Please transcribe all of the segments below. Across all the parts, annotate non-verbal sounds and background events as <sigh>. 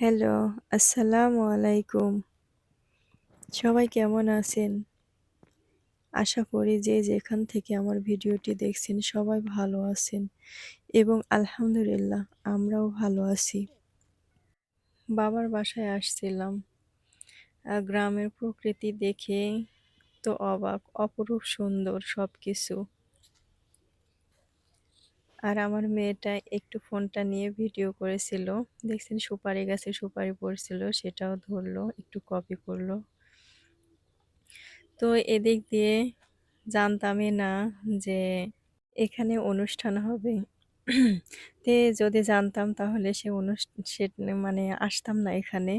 Hello, আসসালামু আলাইকুম। সবাই কেমন আছেন? আশা করি যে যেখান থেকে আমার ভিডিওটি দেখছেন সবাই ভালো আছেন এবং আলহামদুলিল্লাহ আমরাও ভালো আছি। বাবার বাসায় আসছিলাম। গ্রামের প্রকৃতি দেখে তো অবাক, অপরূপ সুন্দর সবকিছু। আর আমার মেয়েটা একটু ফোনটা নিয়ে ভিডিও করেছিল। দেখছেন সুপারি গাছে সুপারি পড়ছিল সেটাও ধরলো, একটু কপি করল। তো এদিক দিয়ে জানতামই না যে এখানে অনুষ্ঠান হবে। তে যদি জানতাম তাহলে সে সে মানে আসতাম না এখানে।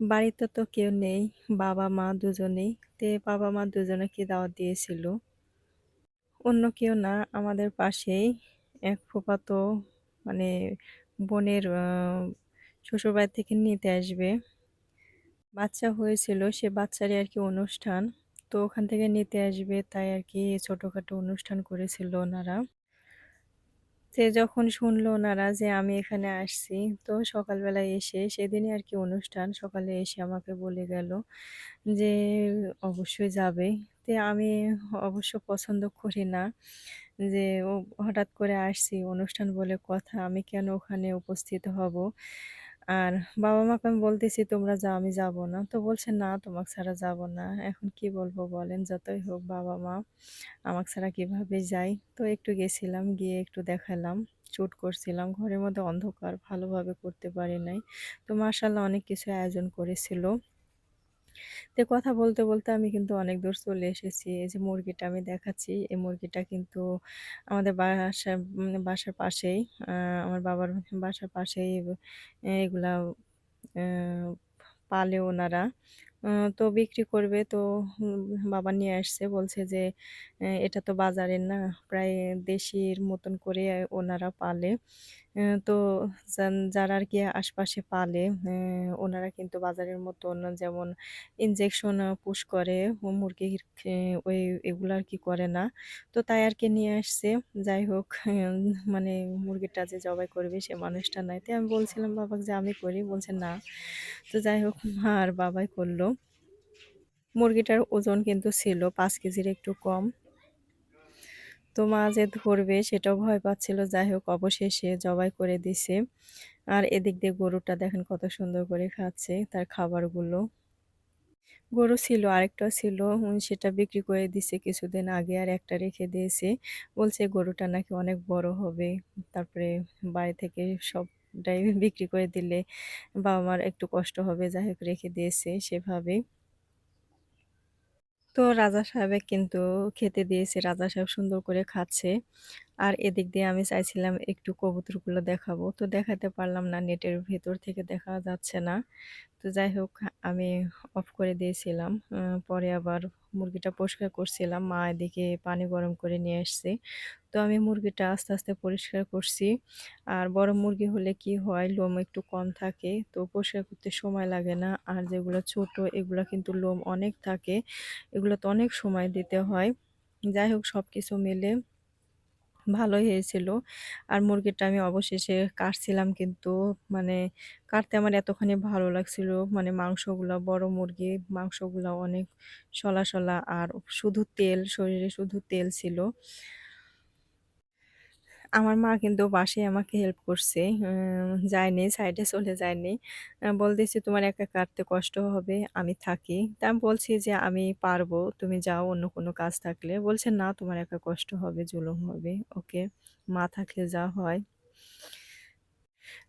বাড়িতে তো কেউ নেই। বাবা-মা দুজনেই। তে বাবা-মা দুজনেকে দাওয়াত দিয়েছিল। অন্য কেউ না, আমাদের পাশেই এক ফুফাতো মানে বোনের শ্বশুরবাড়ি থেকে নিতে আসবে। বাচ্চা হয়েছিল, সে বাচ্চারই আর কি অনুষ্ঠান। তো ওখান থেকে নিতে আসবে, তাই আর কি ছোটোখাটো অনুষ্ঠান করেছিল ওনারা। সে যখন শুনলো ওনারা যে আমি এখানে আসছি, তো সকালবেলায় এসে, সেদিনই আর কি অনুষ্ঠান। সকালে এসে আমাকে বলে গেল যে অবশ্যই যাবে। তে আমি অবশ্য পছন্দ করি না। যে ও হঠাৎ করে আসছি অনুষ্ঠান বলে কথা, আমি কেন ওখানে উপস্থিত হব। আর বাবা-মাকে আমি বলতেছি, তোমরা যাও, আমি যাব না। তো বলছে, না, তোমাকে ছাড়া যাব না। এখন কি বলব বলেন, যতই হোক বাবা-মা আমাকে ছাড়া কীভাবে যাই। তো একটু গেছিলাম, গিয়ে একটু দেখালাম। শুট করছিলাম। ঘরের মধ্যে অন্ধকার, ভালোভাবে করতে পারি নাই। তো মাশাআল্লাহ অনেক কিছু আয়োজন করেছিল। তো কথা বলতে, বলতে আমি কিন্তু অনেক দূর চলে এসেছি। এই যে মুরগিটা আমি দেখাচ্ছি, এই মুরগিটা কিন্তু আমাদের বাসা উম বাসার পাশেই আমার বাবার বাসার পাশেই এগুলা পালে ওনারা। তো বিক্রি করবে তো বাবা নিয়ে আসছে। বলছে যে, এটা তো বাজারের না, প্রায় দেশির মতন করে ওনারা পালে।" তো যারা আর কি আশপাশে পালে ওনারা কিন্তু বাজারের মতন যেমন ইনজেকশন পুশ করে ও মুরগির ওই এগুলো আর কি করে না। তো তাই আর কি নিয়ে আসছে। যাই হোক মানে মুরগিটা যে জবাই করবে সে মানুষটা নাই। তাই আমি বলছিলাম বাবাকে যে, "আমি করি।" বলছে, "না।" তো যাই হোক মা আর বাবাই করল মুরগিটার ওজন কিন্তু ছিল পাঁচ কেজির একটু কম। তো মা যে ধরবে সেটাও ভয় পাচ্ছিল। যাই হোক, অবশেষে জবাই করে দিছে। আর এদিক দিয়ে গরুটা দেখেন কত সুন্দর করে খাচ্ছে তার খাবারগুলো। গরু ছিল আরেকটাও ছিল সেটা বিক্রি করে দিছে কিছুদিন আগে আর একটা রেখে দিয়েছে। বলছে গরুটা নাকি অনেক বড় হবে। তারপরে বাড়ি থেকে সবটাই বিক্রি করে দিলে বাবা-মার একটু কষ্ট হবে। যাই হোক রেখে দিয়েছে সেভাবেই। তো রাজা সাহেবে কিন্তু খেতে দিয়েছে। রাজা সাহেব সুন্দর করে খাচ্ছে। আর এদিক দিয়ে আমি চাইছিলাম একটু কবুতরগুলো দেখাবো। তো দেখাতে পারলাম না। নেটের ভেতর থেকে দেখা যাচ্ছে না। তো যাই হোক আমি অফ করে দিয়েছিলাম। পরে আবার মুরগিটা পরিষ্কার করছিলাম। মা এদিকে পানি গরম করে নিয়ে আসছে। তো আমি মুরগিটা আস্তে, আস্তে পরিষ্কার করছি। আর বড় মুরগি হলে কি হয় লোম একটু কম থাকে। তো পরিষ্কার করতে সময় লাগে না। আর যেগুলো ছোট এগুলো কিন্তু লোম অনেক থাকে। এগুলো তো অনেক সময় দিতে হয়। যাই হোক সব কিছু মিলে ভালোই হয়েছিল। আর মুরগিটা আমি অবশেষে কাটছিলাম কিন্তু মানে কাটতে আমার এতখানি ভালো লাগছিল। মানে মাংসগুলো বড় মুরগি, মাংসগুলো অনেক সলা সলা আর শুধু তেল, শরীরে শুধু তেল ছিল। আমার মা কিন্তু বাসায় আমাকে হেল্প করছে। যায়নি, সাইডে চলে যায়নি। বলতেছে, "তোমার একা কাটতে কষ্ট হবে, আমি থাকি।" তা আমি বলছি যে, "আমি পারব, তুমি যাও অন্য কোনো কাজ থাকলে।" বলছে, "না, তোমার একা কষ্ট হবে, জুলুম হবে।" ওকে, মা থাকলে যা হয়।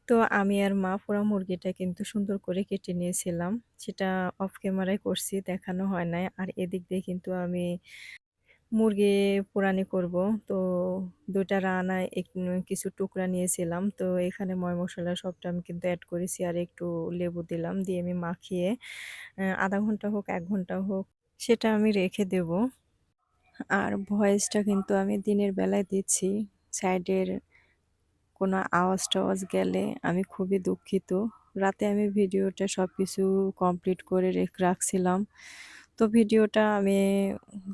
তো আমি আর মা পুরা মুরগিটা কিন্তু সুন্দর করে কেটে নিয়েছিলাম। সেটা অফ ক্যামেরায় করছি, দেখানো হয় নাই। আর এদিক দিয়ে কিন্তু আমি মুরগি পোড়ানি করব। তো ২ টা রানায় এক কিছু টুকরা নিয়েছিলাম। তো এখানে ময় মশলা সবটা আমি কিন্তু অ্যাড করেছি। আর একটু লেবু দিলাম। দিয়ে আমি মাখিয়ে আ ০.৫ ঘণ্টা হোক, এক ঘণ্টা হোক সেটা আমি রেখে দেব। আর ভয়েসটা কিন্তু আমি দিনের বেলায় দিচ্ছি। সাইডের কোনো আওয়াজ-টাওয়াজ গেলে আমি খুবই দুঃখিত। রাতে আমি ভিডিওটা সব কিছু কমপ্লিট করে রেখ রাখছিলাম। তো ভিডিওটা আমি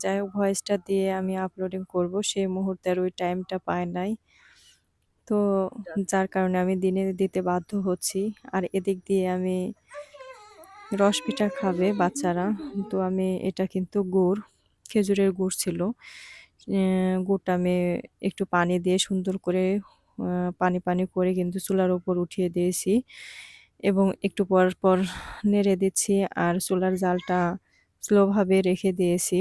যাই হোক ভয়েসটা দিয়ে আমি আপলোডিং করব। সেই মুহূর্তে আর ওই টাইমটা পাই নাই। তো যার কারণে আমি দিনে দিতে বাধ্য হচ্ছি আর এদিক দিয়ে আমি রস পিঠা খাবে বাচ্চারা, তো আমি, এটা কিন্তু গুড়, খেজুরের গুড় ছিল গুড়টা আমি একটু পানি দিয়ে সুন্দর করে পানি পানি করে কিন্তু চুলার উপর উঠিয়ে দিয়েছি এবং একটু পর পর নেড়ে দিচ্ছি, আর চুলার জালটা স্লোভাবে রেখে দিয়েছি।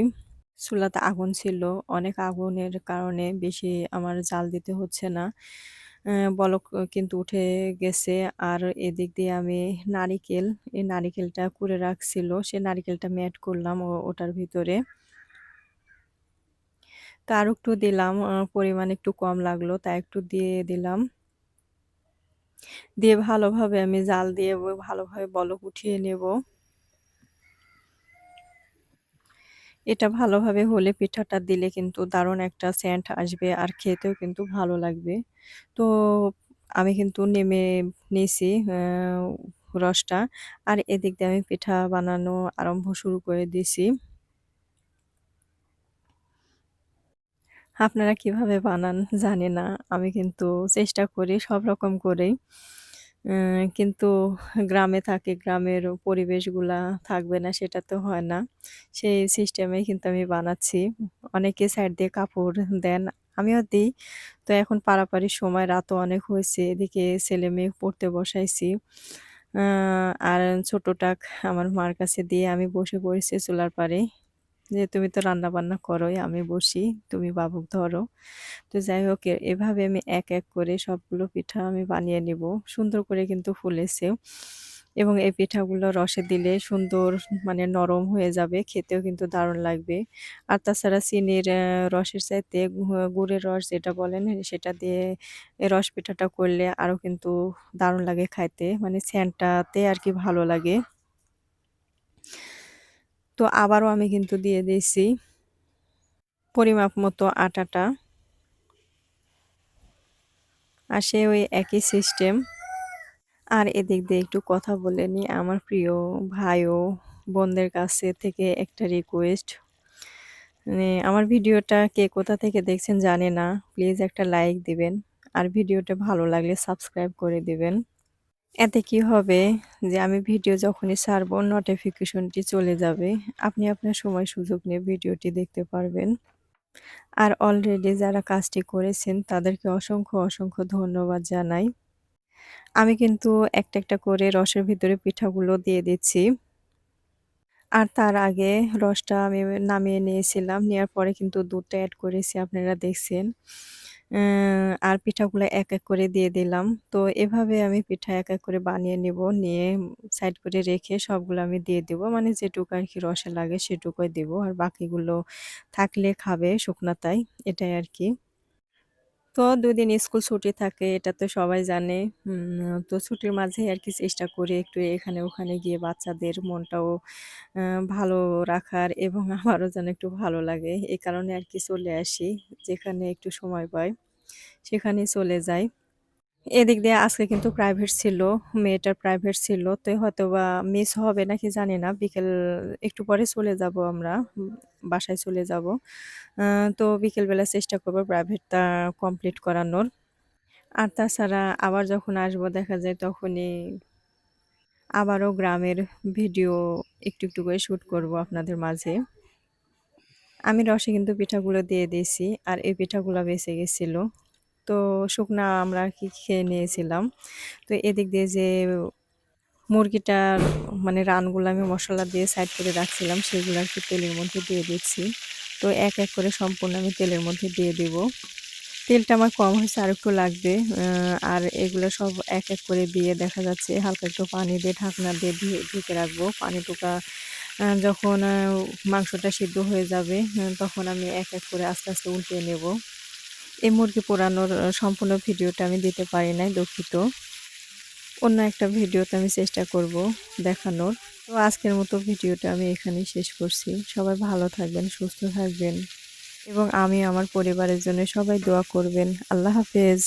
চুলাতে আগুন ছিল। অনেক আগুনের কারণে বেশি আমার জাল দিতে হচ্ছে না। বলক কিন্তু উঠে গেছে। আর এদিক দিয়ে আমি নারিকেল, এই নারিকেলটা কুড়ে রাখছিল। সে নারিকেলটা অ্যাড করলাম ওটার ভিতরে। তো আর একটু দিলাম পরিমাণ একটু কম লাগল তাই একটু দিয়ে দিলাম। দিয়ে ভালোভাবে আমি জাল দিয়ে ভালোভাবে বলক উঠিয়ে নেব। এটা ভালোভাবে হলে পিঠাটা দিলে কিন্তু দারুণ একটা সেন্ট আসবে আর খেতেও কিন্তু ভালো লাগবে। তো আমি কিন্তু নেমে নিয়েছি রসটা আর এদিক দিয়ে আমি পিঠা বানানো আরম্ভ শুরু করে দিয়েছি। আপনারা কীভাবে বানান জানি না, আমি কিন্তু চেষ্টা করি সব রকম করেই। কিন্তু গ্রামে থাকে, গ্রামের পরিবেশগুলা থাকবে না, সেটা তো হয় না। সেই সিস্টেমে কিন্তু আমি বানাচ্ছি। অনেকে সাইড দিয়ে কাপড় দেন, আমিও দিই। তো এখন পারাপারি সময় রাতও অনেক হয়েছে, এদিকে ছেলে মেয়ে পড়তে বসাইছি। আর ছোটটাক আমার মার কাছে দিয়ে আমি বসে পড়েছি চুলার পারে যে তুমি তো রান্না বান্না করোই, আমি বসি, তুমি বাবুক ধরো। তো যাই হোক এভাবে আমি এক এক করে সবগুলো পিঠা আমি বানিয়ে নিব। সুন্দর করে কিন্তু ফুলেছে এবং এই পিঠাগুলো রসে দিলে সুন্দর মানে নরম হয়ে যাবে, খেতেও কিন্তু দারুণ লাগবে। আর তাছাড়া চিনির রসের চাইতে গুড়ের রস যেটা বলেন, সেটা দিয়ে রস পিঠাটা করলে আরও কিন্তু দারুণ লাগে খাইতে। মানে স্যানটাতে আর কি ভালো লাগে। তো আবারও আমি কিন্তু দিয়ে দিয়েছি পরিমাপ মতো আটাটা। আর সে ওই একই সিস্টেম আর এদিক দিয়ে একটু কথা বলে নি আমার প্রিয় ভাই ও বোনদের কাছে থেকে একটা রিকোয়েস্ট মানে আমার ভিডিওটা কে কোথা থেকে দেখছেন জানে না প্লিজ একটা লাইক দিবেন। আর ভিডিওটা ভালো লাগলে সাবস্ক্রাইব করে দিবেন। এতে কি হবে? যে আমি ভিডিও যখনই ছাড়বো নোটিফিকেশনটি চলে যাবে। আপনি আপনার সময় সুযোগ নিয়ে ভিডিওটি দেখতে পারবেন। আর অলরেডি যারা কাজটি করেছেন, তাদেরকে অসংখ্য অসংখ্য ধন্যবাদ জানাই। আমি কিন্তু একটা একটা করে রসের ভিতরে পিঠাগুলো দিয়ে দিচ্ছি। আর তার আগে রসটা আমি নামিয়ে নিয়েছিলাম। নেওয়ার পরে কিন্তু দুধটা অ্যাড করেছি, আপনারা দেখছেন। আর পিঠাগুলো এক এক করে দিয়ে দিলাম। তো এভাবে আমি পিঠা এক এক করে বানিয়ে নিব, নিয়ে সাইড করে রেখে সবগুলো আমি দিয়ে দেব। মানে যেটুকু আর কি রসে লাগে সেটুকুই দেব। আর বাকিগুলো থাকলে খাবে শুকনাতাই এটাই আর কি। তো দুই দিন স্কুল ছুটি থাকে, এটা তো সবাই জানে। তো ছুটির মাঝে আর কি চেষ্টা করি একটু এখানে ওখানে গিয়ে বাচ্চাদের মনটাও ভালো রাখার এবং <laughs> আমারও যেন একটু ভালো লাগে। এই কারণে আর কি চলে আসি, যেখানে একটু সময় পাই সেখানে চলে যাই। এদিক দিয়ে আজকে কিন্তু প্রাইভেট ছিল, মেয়েটার প্রাইভেট ছিল, তো হয়তো বা মিস হবে নাকি জানি না, বিকেল একটু পরে চলে যাব আমরা, বাসায় চলে যাব। তো বিকেলবেলা চেষ্টা করব প্রাইভেটটা কমপ্লিট করানোর। আর তাছাড়া আবার যখন আসব দেখা যায় তখনই আবারও গ্রামের ভিডিও একটু একটু করে শ্যুট করব আপনাদের মাঝে। আমি রসে কিন্তু পিঠাগুলো দিয়ে দিয়েছি, আর এই পিঠাগুলো বেঁচে গেছিল। তো শুকনা আমরা আর কি খেয়ে নিয়েছিলাম। তো এদিক দিয়ে যে মুরগিটার মানে রানগুলো আমি মশলা দিয়ে সাইড করে রাখছিলাম, সেগুলো আর কি তেলের মধ্যে দিয়ে দিচ্ছি। তো এক এক করে সম্পূর্ণ আমি তেলের মধ্যে দিয়ে দেব। তেলটা আমার কম হয়েছে, আর একটু লাগবে। আর এগুলো সব এক এক করে দিয়ে দেখা যাচ্ছে হালকা একটু পানি দিয়ে ঢাকনা দিয়ে ধুয়ে ঢেকে রাখব। পানিটুকা যখন মাংসটা সিদ্ধ হয়ে যাবে তখন আমি এক এক করে আস্তে আস্তে উল্টে নেব। এই মুরগি পোড়ানোর সম্পূর্ণ ভিডিওটা আমি দিতে পারি নাই, দুঃখিত। অন্য একটা ভিডিওতে আমি চেষ্টা করব দেখানোর। তো আজকের মতো ভিডিওটা আমি এখানেই শেষ করছি। সবাই ভালো থাকবেন, সুস্থ থাকবেন এবং আমি আমার পরিবারের জন্য সবাই দোয়া করবেন। আল্লাহ হাফেজ।